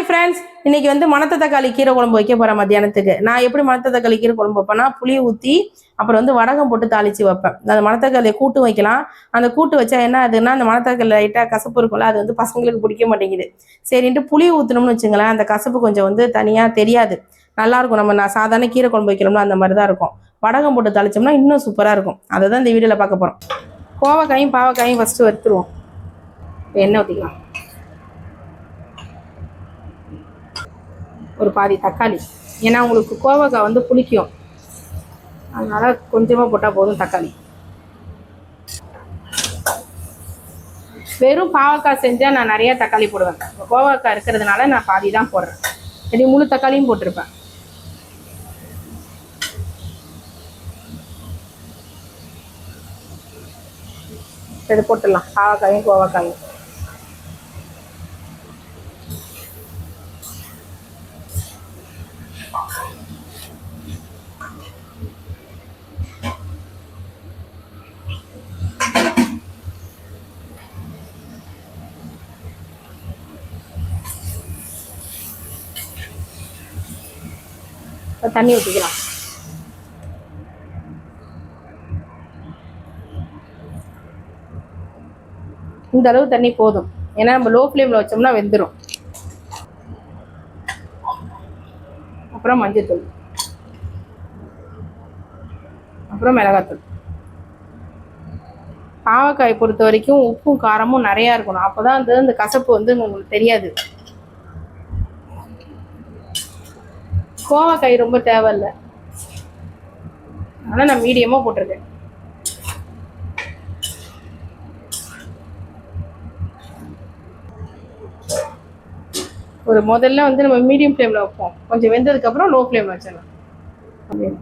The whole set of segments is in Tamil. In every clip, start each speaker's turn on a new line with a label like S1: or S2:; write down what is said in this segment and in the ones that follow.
S1: ஹாய் ஃப்ரெண்ட்ஸ் இன்னைக்கு வந்து மணத்த தக்காளி கீரை குழம்பு வைக்க போகிறேன் மத்தியானத்துக்கு நான் எப்படி மணத்த தக்காளி கீரை குழம்பு வைப்பேன்னா புளி ஊற்றி அப்புறம் வந்து வடகம் போட்டு தாளித்து வைப்பேன் அந்த மணத்தக்காளியை கூட்டு வைக்கலாம் அந்த கூட்டு வச்சா என்ன ஆகுதுன்னா அந்த மணத்தக்காளி லைட்டாக கசப்பு இருக்கும்ல அது வந்து பசங்களுக்கு பிடிக்க மாட்டேங்குது சரின்ட்டு புளி ஊற்றணும்னு வச்சுங்களேன் அந்த கசப்பு கொஞ்சம் வந்து தனியாக தெரியாது நல்லாயிருக்கும் நம்ம நான் சாதாரண கீரை குழம்பு வைக்கணும்னா அந்த மாதிரி தான் இருக்கும் வடகம் போட்டு தாளிச்சோம்னா இன்னும் சூப்பராக இருக்கும் அதை தான் இந்த வீடியோவில் பார்க்க போகிறோம் கோவக்காயும் பாவக்காயும் ஃபஸ்ட்டு வறுத்துருவோம் என்ன ஊற்றிக்கலாம் ஒரு பாதி தக்காளி ஏன்னா உங்களுக்கு கோவக்காய் வந்து புளிக்கும் அதனால் கொஞ்சமாக போட்டால் போதும் தக்காளி வெறும் பாவக்காய் செஞ்சால் நான் நிறையா தக்காளி போடுவேன் கோவக்காய் இருக்கிறதுனால நான் பாதி தான் போடுறேன் எப்படி முழு தக்காளியும் போட்டிருப்பேன் இது போட்டுடலாம் பாவக்காயும் கோவக்காயும் தண்ணி ஊற்றிக்கலாம் இந்த அளவு தண்ணி போதும் ஏன்னா நம்ம லோ ஃப்ளேமில் வச்சோம்னா வெந்துடும் அப்புறம் மஞ்சத்தூள் அப்புறம் மிளகாத்தூள் பாவக்காய் பொறுத்த வரைக்கும் உப்பும் காரமும் நிறையா இருக்கணும் அப்போ தான் அந்த கசப்பு வந்து உங்களுக்கு தெரியாது கோவா காய் ரொம்ப தேவையில்லை ஆனால் நான் மீடியமாக போட்டிருக்கேன் ஒரு முதல்ல வந்து நம்ம மீடியம் ஃப்ளேமில் வைப்போம் கொஞ்சம் வெந்ததுக்கப்புறம் லோ ஃப்ளேம் வச்சிடலாம் அப்படின்னு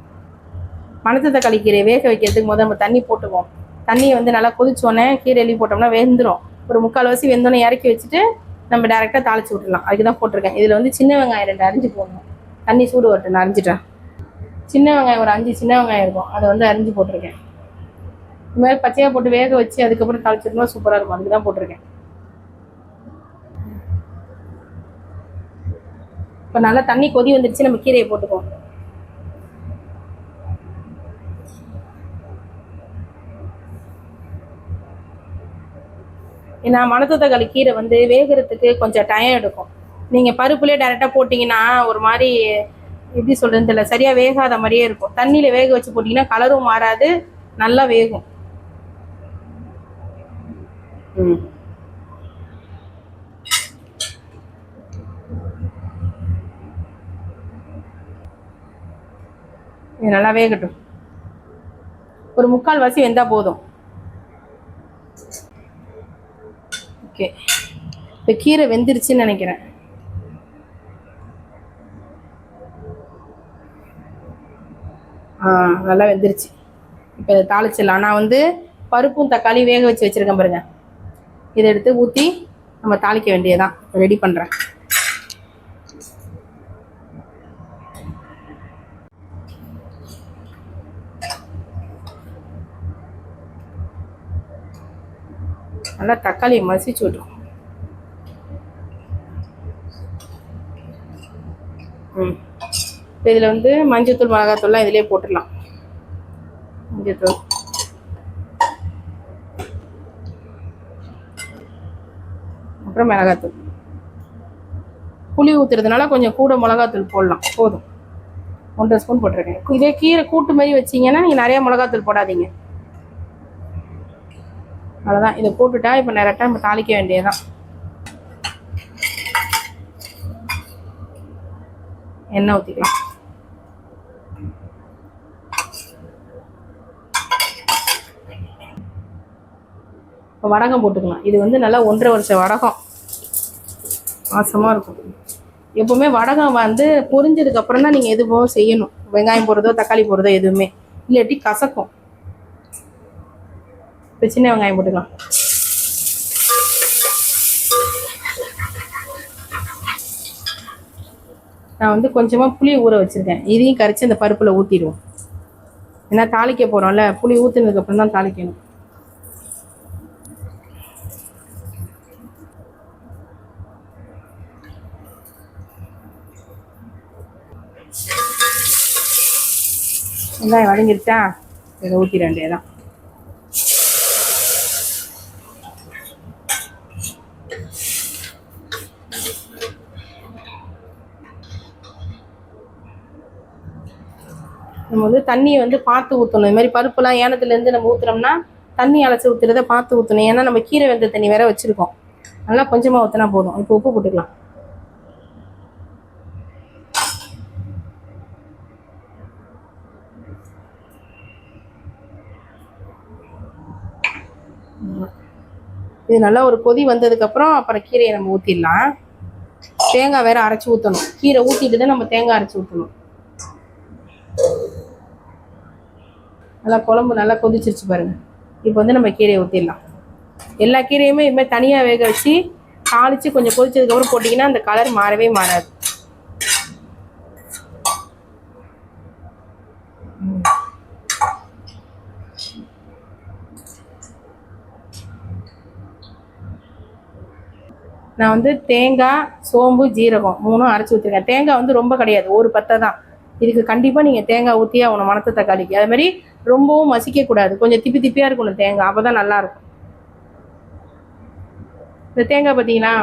S1: மணத்து தக்காளி கீரை வேக வைக்கிறதுக்கு முதல் நம்ம தண்ணி போட்டுவோம் தண்ணியை வந்து நல்லா கொதிச்சோன்னே கீரை எழுதி போட்டோம்னா வெந்துடும் ஒரு முக்கால் வசி வெந்தோடனே இறக்கி வச்சுட்டு நம்ம டேரெக்டாக தாளிச்சு விட்டுலாம் அதுக்கு தான் போட்டிருக்கேன் இதில் வந்து சின்ன வெங்காயம் ரெண்டு அரிஞ்சு போடணும் தண்ணி சூடு வரட்டு நான் சின்ன வெங்காயம் ஒரு அஞ்சு சின்ன வெங்காயம் இருக்கும் அதை வந்து அரிஞ்சு போட்டிருக்கேன் இது மாதிரி பச்சையாக போட்டு வேக வச்சு அதுக்கப்புறம் தாளிச்சிருந்தா சூப்பராக இருக்கும் அதுக்கு தான் போட்டிருக்கேன் இப்போ நல்லா தண்ணி கொதி வந்துடுச்சு நம்ம கீரையை போட்டுக்குவோம் ஏன்னா மணத்து தக்காளி கீரை வந்து வேகிறதுக்கு கொஞ்சம் டைம் எடுக்கும் நீங்கள் பருப்புலேயே டேரெக்டாக போட்டிங்கன்னா ஒரு மாதிரி எப்படி சொல்கிறதுன்னு தெரியல சரியாக வேகாத மாதிரியே இருக்கும் தண்ணியில் வேக வச்சு போட்டிங்கன்னா கலரும் மாறாது நல்லா வேகும் ம் இது நல்லா வேகட்டும் ஒரு முக்கால் வாசி வெந்தால் போதும் ஓகே இப்போ கீரை வெந்துருச்சுன்னு நினைக்கிறேன் நல்லா வெந்துருச்சு இப்போ இதை தாளிச்சிடலாம் நான் வந்து பருப்பும் தக்காளி வேக வச்சு வச்சுருக்கேன் பாருங்க இதை எடுத்து ஊற்றி நம்ம தாளிக்க வேண்டியதான் ரெடி பண்ணுறேன் நல்லா தக்காளியை மசிச்சு விட்டுரும் ம் இப்போ இதில் வந்து மஞ்சத்தூள் மிளகாத்தூள்லாம் இதிலே போட்டுடலாம் மஞ்சத்தூள் அப்புறம் மிளகாத்தூள் புளி ஊற்றுறதுனால கொஞ்சம் கூட மிளகாத்தூள் போடலாம் போதும் ஒன்றரை ஸ்பூன் போட்டிருக்கேன் இதே கீரை கூட்டு மாதிரி வச்சிங்கன்னா நீங்கள் நிறையா மிளகாத்தூள் போடாதீங்க அவ்வளோதான் இதை போட்டுட்டா இப்போ டேரெக்டாக நம்ம தாளிக்க வேண்டியதுதான் எண்ணெய் ஊற்றிக்கலாம் வடகம் போட்டுக்கலாம் இது வந்து நல்லா ஒன்றரை வருஷம் வடகம் மாசமாக இருக்கும் எப்போவுமே வடகம் வந்து பொரிஞ்சதுக்கப்புறம் தான் நீங்கள் எதுவும் செய்யணும் வெங்காயம் போடுறதோ தக்காளி போடுறதோ எதுவுமே இல்லாட்டி கசக்கும் இப்போ சின்ன வெங்காயம் போட்டுக்கலாம் நான் வந்து கொஞ்சமாக புளி ஊற வச்சுருக்கேன் இதையும் கரைச்சி அந்த பருப்பில் ஊற்றிடுவோம் ஏன்னா தாளிக்க போகிறோம்ல புளி ஊற்றுனதுக்கப்புறம் தான் தாளிக்கணும் வெங்காயம் வதங்கிருச்சா இதை ஊற்றி ரெண்டே தான் நம்ம வந்து தண்ணியை வந்து பார்த்து ஊற்றணும் இது மாதிரி பருப்புலாம் ஏனத்துலேருந்து நம்ம ஊற்றுனோம்னா தண்ணி அலைச்சி ஊற்றுறத பார்த்து ஊற்றணும் ஏன்னா நம்ம கீரை வெந்த தண்ணி வேற வச்சுருக்கோம் நல்லா கொஞ்சமாக ஊற்றினா போதும் இப்போ உப்பு போட்டுக்கலாம் இது நல்லா ஒரு கொதி வந்ததுக்கப்புறம் அப்புறம் கீரையை நம்ம ஊற்றிடலாம் தேங்காய் வேற அரைச்சி ஊற்றணும் கீரை ஊற்றிட்டு தான் நம்ம தேங்காய் அரைச்சி ஊற்றணும் நல்லா குழம்பு நல்லா கொதிச்சிருச்சு பாருங்கள் இப்போ வந்து நம்ம கீரையை ஊற்றிடலாம் எல்லா கீரையுமே இதுமாதிரி தனியாக வேக வச்சு தாளித்து கொஞ்சம் கொதிச்சதுக்கப்புறம் போட்டிங்கன்னா அந்த கலர் மாறவே மாறாது நான் வந்து தேங்காய் சோம்பு ஜீரகம் மூணும் அரைச்சி ஊற்றிருக்கேன் தேங்காய் வந்து ரொம்ப கிடையாது ஒரு பத்தை தான் இதுக்கு கண்டிப்பாக நீங்கள் தேங்காய் ஊற்றி அவனை மனத்தை தக்காளிக்கு அது மாதிரி ரொம்பவும் மசிக்கக்கூடாது கொஞ்சம் திப்பி திப்பியாக இருக்கணும் தேங்காய் அப்போ தான் நல்லாயிருக்கும் இந்த தேங்காய் பார்த்தீங்கன்னா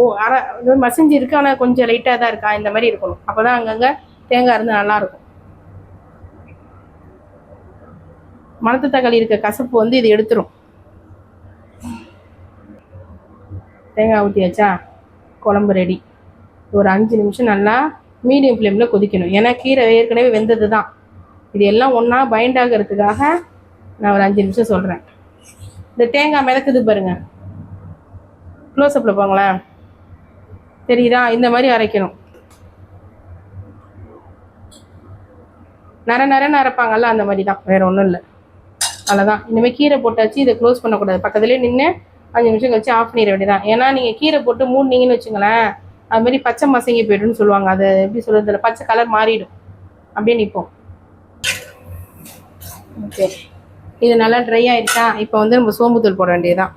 S1: ஓ அரை மசிஞ்சு இருக்கு ஆனால் கொஞ்சம் லைட்டாக தான் இருக்கா இந்த மாதிரி இருக்கணும் அப்போ தான் அங்கங்கே தேங்காய் இருந்து நல்லாயிருக்கும் மணத்து தக்காளி இருக்க கசப்பு வந்து இது எடுத்துரும் தேங்காய் ஊற்றியாச்சா குழம்பு ரெடி ஒரு அஞ்சு நிமிஷம் நல்லா மீடியம் ஃப்ளேமில் கொதிக்கணும் ஏன்னா கீரை ஏற்கனவே வெந்தது தான் இது எல்லாம் ஒன்றா பைண்ட் ஆகிறதுக்காக நான் ஒரு அஞ்சு நிமிஷம் சொல்கிறேன் இந்த தேங்காய் மிளக்குது பாருங்கள் க்ளோஸ்அப்பில் போங்களேன் தெரியுதா இந்த மாதிரி அரைக்கணும் நர நரன்னு அரைப்பாங்கல்ல அந்த மாதிரி தான் வேறு ஒன்றும் இல்லை அவ்வளோதான் இனிமேல் கீரை போட்டாச்சு இதை க்ளோஸ் பண்ணக்கூடாது பக்கத்துலேயே நின்று அஞ்சு நிமிஷம் கழிச்சு ஆஃப் பண்ணிட வேண்டியதான் ஏன்னா நீங்கள் கீரை போட்டு மூடினீங்கன்னு வச்சுங்களேன் அது மாதிரி பச்சை மசங்கி போயிடுன்னு சொல்லுவாங்க அது எப்படி சொல்கிறது பச்சை கலர் மாறிடும் அப்படியே நிற்போம் ஓகே இது நல்லா ட்ரை ஆகிடுச்சா இப்போ வந்து நம்ம சோம்புத்தூள் போட வேண்டியதுதான்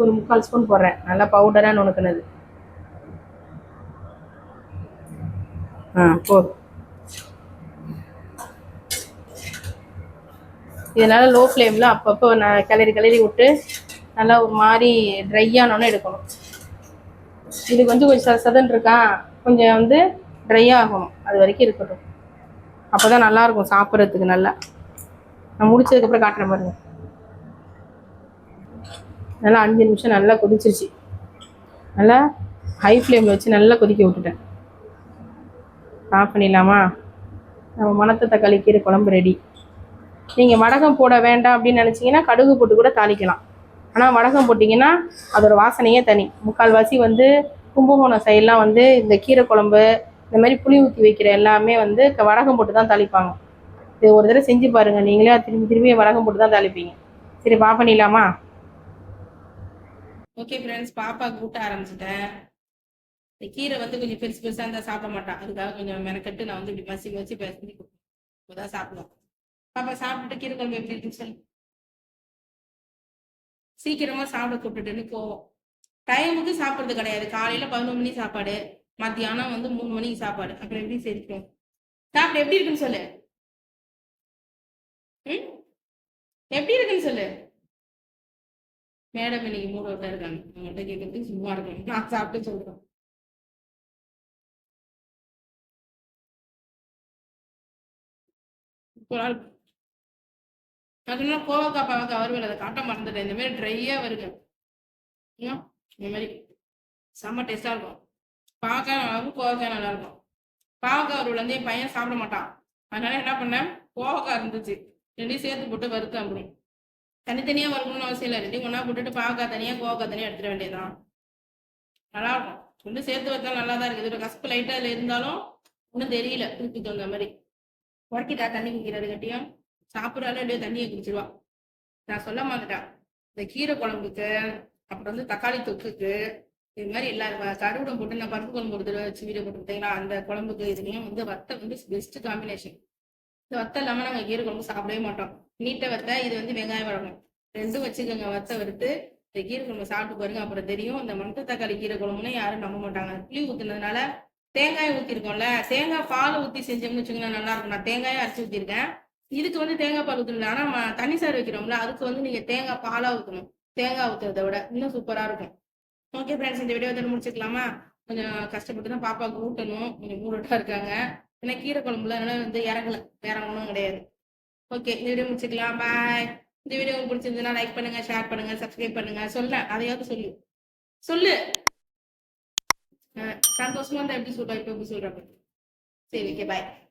S1: ஒரு முக்கால் ஸ்பூன் போடுறேன் நல்லா பவுடராக நுணுக்கினது ஆ போதும் இதனால் லோ ஃப்ளேமில் அப்பப்போ நான் கிளறி கிளறி விட்டு நல்லா ஒரு மாதிரி ட்ரை ஆனோன்னு எடுக்கணும் இதுக்கு வந்து கொஞ்சம் சதன் இருக்கா கொஞ்சம் வந்து ட்ரை ஆகணும் அது வரைக்கும் இருக்கட்டும் அப்போ தான் நல்லாயிருக்கும் சாப்பிட்றதுக்கு நல்லா நான் முடிச்சதுக்கப்புறம் காட்டுற பாருங்க நல்லா அஞ்சு நிமிஷம் நல்லா கொதிச்சிருச்சு நல்லா ஹை ஃப்ளேமில் வச்சு நல்லா கொதிக்க விட்டுட்டேன் ஆஃப் பண்ணிடலாமா நம்ம மணத்தை தக்காளி கீரை குழம்பு ரெடி நீங்கள் மடகம் போட வேண்டாம் அப்படின்னு நினச்சிங்கன்னா கடுகு போட்டு கூட தாளிக்கலாம் ஆனால் வடகம் போட்டிங்கன்னா அதோடய வாசனையே தனி முக்கால்வாசி வந்து கும்பகோணம் சைடெலாம் வந்து இந்த கீரை குழம்பு இந்த மாதிரி புளி ஊற்றி வைக்கிற எல்லாமே வந்து வடகம் போட்டு தான் தாளிப்பாங்க இது ஒரு தடவை செஞ்சு பாருங்கள் நீங்களே திரும்பி திரும்பி வடகம் போட்டு தான் தாளிப்பீங்க சரி பா பண்ணிடலாமா ஓகே ஃப்ரெண்ட்ஸ் பாப்பா கூட்ட ஆரம்பிச்சிட்டேன் இந்த கீரை வந்து கொஞ்சம் பெருசு பெருசாக இருந்தால் சாப்பிட மாட்டான் அதுக்காக கொஞ்சம் மெனக்கட்டு நான் வந்து இப்படி மசி வச்சு பேசி கொடுப்பேன் சாப்பிடுவோம் பாப்பா சாப்பிட்டு கீரை குழம்பு எப்படி இருக்குன்னு சொல்லி சீக்கிரமா சாப்பிட கூப்பிட்டுன்னு போவோம் டைமுக்கு சாப்பிட்றது கிடையாது காலையில பதினொரு மணி சாப்பாடு மத்தியானம் வந்து மூணு மணிக்கு சாப்பாடு அப்புறம் எப்படி சரிக்கும் சாப்பிட எப்படி இருக்குன்னு சொல்லு ம் எப்படி இருக்குன்னு சொல்லு மேடம் இன்னைக்கு மூணு தான் இருக்காங்க அவங்கள்ட்ட கேட்கறதுக்கு சும்மா இருக்கும் நான் சாப்பிட்டு சொல்றோம் ஒரு அதனால கோவக்காய் பாவக்காய் வருவேன் அதை காட்ட மறந்துட்டேன் இந்த மாதிரி ட்ரையாக வருங்க இந்த மாதிரி செம்ம டேஸ்ட்டாக இருக்கும் பாவக்காய் நல்லா இருக்கும் கோவக்காய் நல்லா இருக்கும் பாவக்காய் அவர் வந்து என் பையன் சாப்பிட மாட்டான் அதனால என்ன பண்ணேன் கோவக்காய் இருந்துச்சு ரெண்டையும் சேர்த்து போட்டு வறுத்தேன் அப்படி தனித்தனியாக வறுக்கணும்னு அவசியம் இல்லை ரெண்டையும் ஒன்றா போட்டுட்டு பாவக்காய் தனியாக கோவக்காய் தனியாக எடுத்துட வேண்டியதுதான் நல்லா இருக்கும் ஒன்று சேர்த்து வச்சா நல்லா தான் இருக்குது இதோட கசப்பு லைட்டாக இருந்தாலும் ஒன்றும் தெரியல தூக்கி தகுந்த மாதிரி உடக்கிட்டா தண்ணி குடிக்கிறது கட்டியும் சாப்பிட்றாலும் இல்லையோ தண்ணியை குடிச்சிருவா நான் சொல்ல மாட்டேன் இந்த கீரை குழம்புக்கு அப்புறம் வந்து தக்காளி தொக்குக்கு இது மாதிரி எல்லா கருவிடம் போட்டு நான் பருப்பு குழம்பு கொடுத்துட்டு வச்சு வீடியோ போட்டு அந்த குழம்புக்கு இதுலேயும் வந்து வத்த வந்து பெஸ்ட் காம்பினேஷன் இந்த வத்த இல்லாமல் நாங்கள் கீரை குழம்பு சாப்பிடவே மாட்டோம் நீட்டை வத்த இது வந்து வெங்காயம் வழங்கும் ரெண்டும் வச்சுக்கோங்க வத்த வறுத்து இந்த கீரை குழம்பு சாப்பிட்டு பாருங்க அப்புறம் தெரியும் இந்த மட்டை தக்காளி கீரை குழம்புன்னு யாரும் நம்ப மாட்டாங்க புளி ஊத்துனதுனால தேங்காய் ஊற்றிருக்கோம்ல தேங்காய் பால் ஊற்றி செஞ்சோம்னு வச்சுக்கோங்க நல்லா இருக்கும் நான் தேங்காயும் அரைச்சி ஊற்றிருக்கேன் இதுக்கு வந்து தேங்காய் பால் ஊற்றுறது ஆனால் தண்ணி சார் வைக்கிறோம்ல அதுக்கு வந்து நீங்கள் தேங்காய் பாலாக ஊற்றணும் தேங்காய் ஊற்றுறத விட இன்னும் சூப்பராக இருக்கும் ஓகே ஃப்ரெண்ட்ஸ் இந்த வீடியோ வந்து முடிச்சுக்கலாமா கொஞ்சம் கஷ்டப்பட்டு தான் பாப்பாவுக்கு ஊட்டணும் கொஞ்சம் மூடட்டா இருக்காங்க ஏன்னா கீரை குழம்புல அதனால வந்து இறங்கல வேற ஒன்றும் கிடையாது ஓகே இந்த வீடியோ முடிச்சுக்கலாம் பாய் இந்த வீடியோ உங்களுக்கு லைக் பண்ணுங்க ஷேர் பண்ணுங்க சப்ஸ்கிரைப் பண்ணுங்க சொல்ல அதையாவது சொல்லு சொல்லு சந்தோஷமா இருந்தா எப்படி சொல்றா இப்ப எப்படி சொல்றாங்க சரி ஓகே பாய்